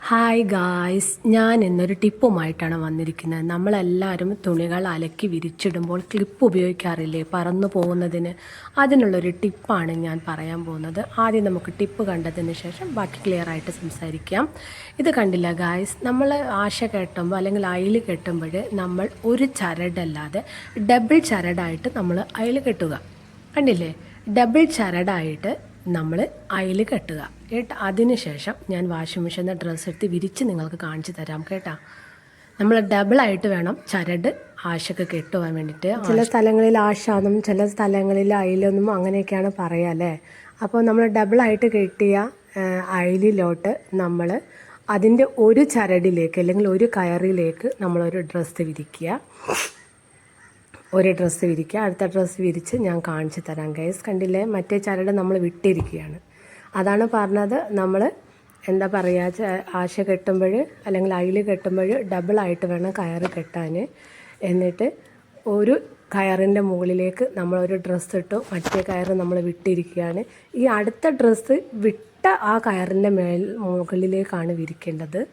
Hi guys ഞാൻ ഇന്നൊരു ടിപ്പുമായിട്ടാണ് വന്നിരിക്കുന്നത്. നമ്മളെല്ലാവരും തുണികൾ അലക്കി വിരിച്ചിടുമ്പോൾ ക്ലിപ്പ് ഉപയോഗിക്കാറില്ലേ? പറന്നു പോകുന്നതിന്. അതിനുള്ളൊരു ടിപ്പാണ് ഞാൻ പറയാൻ പോകുന്നത്. ആദ്യം നമുക്ക് ടിപ്പ് കണ്ടതിന് ശേഷം ബാക്കി ക്ലിയർ ആയിട്ട് സംസാരിക്കാം. ഇത് കണ്ടില്ല ഗായ്സ് നമ്മൾ ആശ കെട്ടുമ്പോൾ അല്ലെങ്കിൽ അയിൽ കെട്ടുമ്പോൾ നമ്മൾ ഒരു ചരടല്ലാതെ ഡബിൾ ചരടായിട്ട് നമ്മൾ അയിൽ കെട്ടുക. കണ്ടില്ലേ? ഡബിൾ ചരടായിട്ട് നമ്മൾ അയിൽ കെട്ടുക. കേട്ടോ അതിന് ശേഷം ഞാൻ വാഷിംഗ് മെഷീനിൽ ഡ്രസ്സ് എടുത്ത് വിരിച്ച് നിങ്ങൾക്ക് കാണിച്ചു തരാം കേട്ടോ. നമ്മൾ ഡബിളായിട്ട് വേണം ചരട് ആശക്ക് കെട്ടുവാൻ വേണ്ടിയിട്ട് ചില സ്ഥലങ്ങളിൽ ആശാന്നും ചില സ്ഥലങ്ങളിൽ അയിലൊന്നും അങ്ങനെയൊക്കെയാണ് പറയുക അല്ലേ? അപ്പോൾ നമ്മൾ ഡബിളായിട്ട് കെട്ടിയ അയിലിലോട്ട് നമ്മൾ അതിന്റെ ഒരു ചരടിലേക്ക് അല്ലെങ്കിൽ ഒരു കയറിലേക്ക് നമ്മളൊരു ഡ്രസ്സ് വിരിക്കുക. ഒരു ഡ്രസ്സ് വിരിക്കുക. അടുത്ത ഡ്രസ്സ് വിരിച്ച് ഞാൻ കാണിച്ചു തരാം ഗൈസ് കണ്ടില്ലേ? മറ്റേ ചരട് നമ്മൾ വിട്ടിരിക്കുകയാണ്. അതാണ് പറഞ്ഞത്. നമ്മൾ എന്താ പറയുക ആശ കെട്ടുമ്പോൾ അല്ലെങ്കിൽ അയിൽ കെട്ടുമ്പോൾ ഡബിളായിട്ട് വേണം കയറ് കെട്ടാൻ എന്നിട്ട് ഒരു കയറിന്റെ മുകളിലേക്ക് നമ്മളൊരു ഡ്രസ്സ് ഇട്ടു മറ്റേ കയറ് നമ്മൾ വിട്ടിരിക്കുകയാണ്. ഈ അടുത്ത ഡ്രസ്സ് വിട്ട ആ കയറിന്റെ മേൽ മുകളിലേക്കാണ് വിരിക്കേണ്ടത്.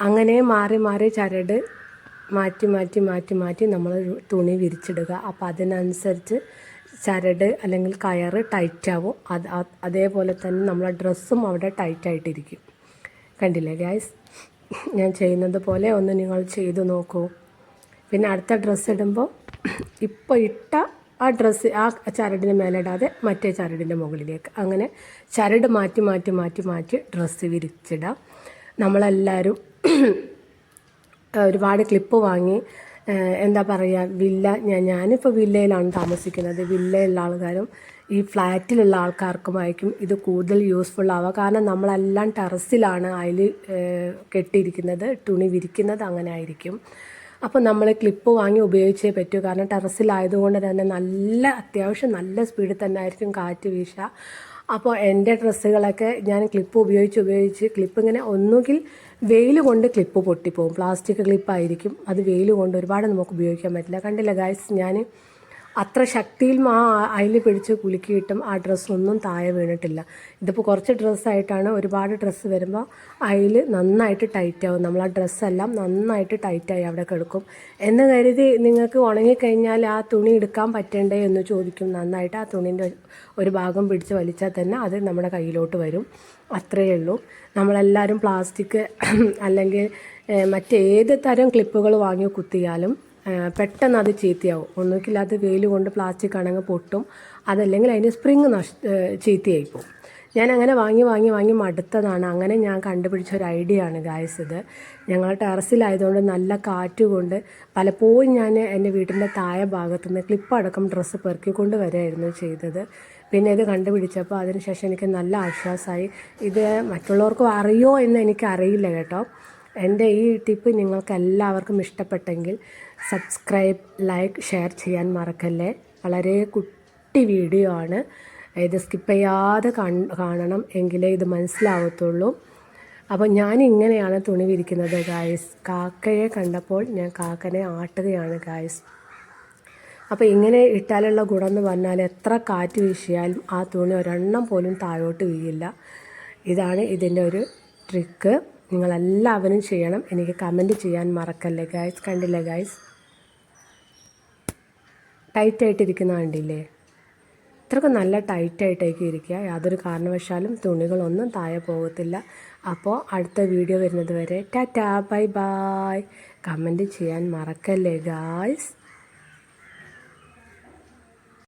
അങ്ങനെ മാറി മാറി ചരട് മാറ്റി മാറ്റി മാറ്റി മാറ്റി നമ്മൾ തുണി വിരിച്ചിടുക. അപ്പോൾ അതിനനുസരിച്ച് ചരട് അല്ലെങ്കിൽ കയറ് ടൈറ്റാവും അത് അതേപോലെ തന്നെ നമ്മളെ ഡ്രസ്സും അവിടെ ടൈറ്റായിട്ടിരിക്കും കണ്ടില്ലേ ഗായ്സ് ഞാൻ ചെയ്യുന്നത് പോലെ ഒന്ന് നിങ്ങൾ ചെയ്തു നോക്കൂ. പിന്നെ അടുത്ത ഡ്രസ്സ് ഇടുമ്പോൾ ഇപ്പോൾ ഇട്ട ആ ഡ്രസ്സ് ആ ചരടിന് മേലിടാതെ മറ്റേ ചരടിന്റെ മുകളിലേക്ക്. അങ്ങനെ ചരട് മാറ്റി മാറ്റി മാറ്റി മാറ്റി ഡ്രസ്സ് വിരിച്ചിടാം. നമ്മളെല്ലാവരും ഒരുപാട് ക്ലിപ്പ് വാങ്ങി എന്താ പറയുക വില്ല ഞാൻ ഞാനിപ്പോൾ വില്ലയിലാണ് താമസിക്കുന്നത്. വില്ലയിലുള്ള ആൾക്കാരും ഈ ഫ്ലാറ്റിലുള്ള ആൾക്കാർക്കുമായിരിക്കും ഇത് കൂടുതൽ യൂസ്ഫുൾ ആവുക. കാരണം നമ്മളെല്ലാം ടെറസിലാണ് അതിൽ കെട്ടിയിരിക്കുന്നത് തുണി വിരിക്കുന്നത് അങ്ങനെ ആയിരിക്കും. അപ്പോൾ നമ്മൾ ക്ലിപ്പ് വാങ്ങി ഉപയോഗിച്ചേ പറ്റൂ. കാരണം ടെറസിലായതുകൊണ്ട് തന്നെ നല്ല അത്യാവശ്യം നല്ല സ്പീഡിൽ തന്നെ ആയിരിക്കും കാറ്റ് വീശുക അപ്പോൾ എന്റെ ഡ്രസ്സുകളൊക്കെ ഞാൻ ക്ലിപ്പ് ഉപയോഗിച്ച് ഉപയോഗിച്ച് ക്ലിപ്പ് ഇങ്ങനെ ഒന്നുകിൽ വെയിൽ കൊണ്ട് ക്ലിപ്പ് പൊട്ടിപ്പോവും. പ്ലാസ്റ്റിക് ക്ലിപ്പായിരിക്കും അത് വെയിൽ കൊണ്ട് ഒരുപാട് നമുക്ക് ഉപയോഗിക്കാൻ പറ്റില്ല. കണ്ടില്ല ഗായ്സ് ഞാൻ അത്ര ശക്തിയിൽ ആ അതിൽ പിടിച്ച് കുലുക്കിയിട്ടും ആ ഡ്രസ്സൊന്നും താഴെ വീണിട്ടില്ല. ഇതിപ്പോൾ കുറച്ച് ഡ്രസ്സായിട്ടാണ് ഒരുപാട് ഡ്രസ്സ് വരുമ്പോൾ അതിൽ നന്നായിട്ട് ടൈറ്റ് ആവും. നമ്മൾ ആ ഡ്രസ്സെല്ലാം നന്നായിട്ട് ടൈറ്റായി അവിടെ കിടക്കും. എന്ന് കരുതി നിങ്ങൾക്ക് ഉണങ്ങിക്കഴിഞ്ഞാൽ ആ തുണി എടുക്കാൻ പറ്റണ്ടേ എന്ന് ചോദിക്കും. നന്നായിട്ട് ആ തുണീന്റെ ഒരു ഭാഗം പിടിച്ച് വലിച്ചാൽ തന്നെ അത് നമ്മുടെ കയ്യിലോട്ട് വരും. അത്രയേ ഉള്ളൂ. നമ്മളെല്ലാവരും പ്ലാസ്റ്റിക് അല്ലെങ്കിൽ മറ്റേത് തരം ക്ലിപ്പുകൾ വാങ്ങി കുത്തിയാലും പെട്ടെന്ന് അത് ചീത്തയാവും. ഒന്നുകിൽ അത് വെയിൽ കൊണ്ട് പ്ലാസ്റ്റിക് അണങ്ങ് പൊട്ടും. അതല്ലെങ്കിൽ അതിന് സ്പ്രിങ് നഷ് ചീത്തയായി ഞാൻ അങ്ങനെ വാങ്ങി വാങ്ങി വാങ്ങി മടുത്തതാണ്. അങ്ങനെ ഞാൻ കണ്ടുപിടിച്ച ഒരു ഐഡിയ ആണ് ഗായസ് ഇത്. ഞങ്ങൾ ടെറസിലായതുകൊണ്ട് നല്ല കാറ്റ് കൊണ്ട് പലപ്പോഴും ഞാൻ എന്റെ വീട്ടിന്റെ താഴെ ഭാഗത്തു നിന്ന് ക്ലിപ്പടക്കം ഡ്രസ്സ് പെറുക്കിക്കൊണ്ട് വരികയായിരുന്നു ചെയ്തത്. പിന്നെ ഇത് കണ്ടുപിടിച്ചപ്പോൾ അതിനുശേഷം എനിക്ക് നല്ല ആശ്വാസമായി. ഇത് മറ്റുള്ളവർക്കും അറിയോ എന്ന് എനിക്കറിയില്ല കേട്ടോ. എന്റെ ഈ ടിപ്പ് നിങ്ങൾക്ക് എല്ലാവർക്കും ഇഷ്ടപ്പെട്ടെങ്കിൽ സബ്സ്ക്രൈബ് ലൈക്ക് ഷെയർ ചെയ്യാൻ മറക്കല്ലേ. വളരെ കുട്ടി വീഡിയോ ആണ്. ഇത് സ്കിപ്പ് ചെയ്യാതെ കാണണം എങ്കിലേ ഇത് മനസ്സിലാവത്തുള്ളൂ. അപ്പോൾ ഞാൻ ഇങ്ങനെയാണ് തുണി വിരിക്കുന്നത് ഗായ്സ് കാക്കയെ കണ്ടപ്പോൾ ഞാൻ കാക്കനെ ആട്ടുകയാണ് ഗായ്സ് അപ്പോൾ ഇങ്ങനെ ഇട്ടാലുള്ള ഗുണം എന്ന് പറഞ്ഞാൽ എത്ര കാറ്റ് വീശിയാലും ആ തുണി ഒരെണ്ണം പോലും താഴോട്ട് വീഴില്ല. ഇതാണ് ഇതിന്റെ ഒരു ട്രിക്ക് നിങ്ങളെല്ലാവരും ചെയ്യണം. എനിക്ക് കമന്റ് ചെയ്യാൻ മറക്കല്ലേ ഗായ്സ് കണ്ടില്ലേ ഗായ്സ് ടൈറ്റായിട്ടിരിക്കുന്ന കണ്ടില്ലേ? ഇത്രയൊക്കെ നല്ല ടൈറ്റായിട്ടേക്ക് ഇരിക്കുക. യാതൊരു കാരണവശാലും തുണികളൊന്നും താഴെ പോകത്തില്ല. അപ്പോൾ അടുത്ത വീഡിയോ വരുന്നത് വരെ ടാറ്റാ ബൈ ബായ് കമന്റ് ചെയ്യാൻ മറക്കല്ലേ ഗായ്സ്?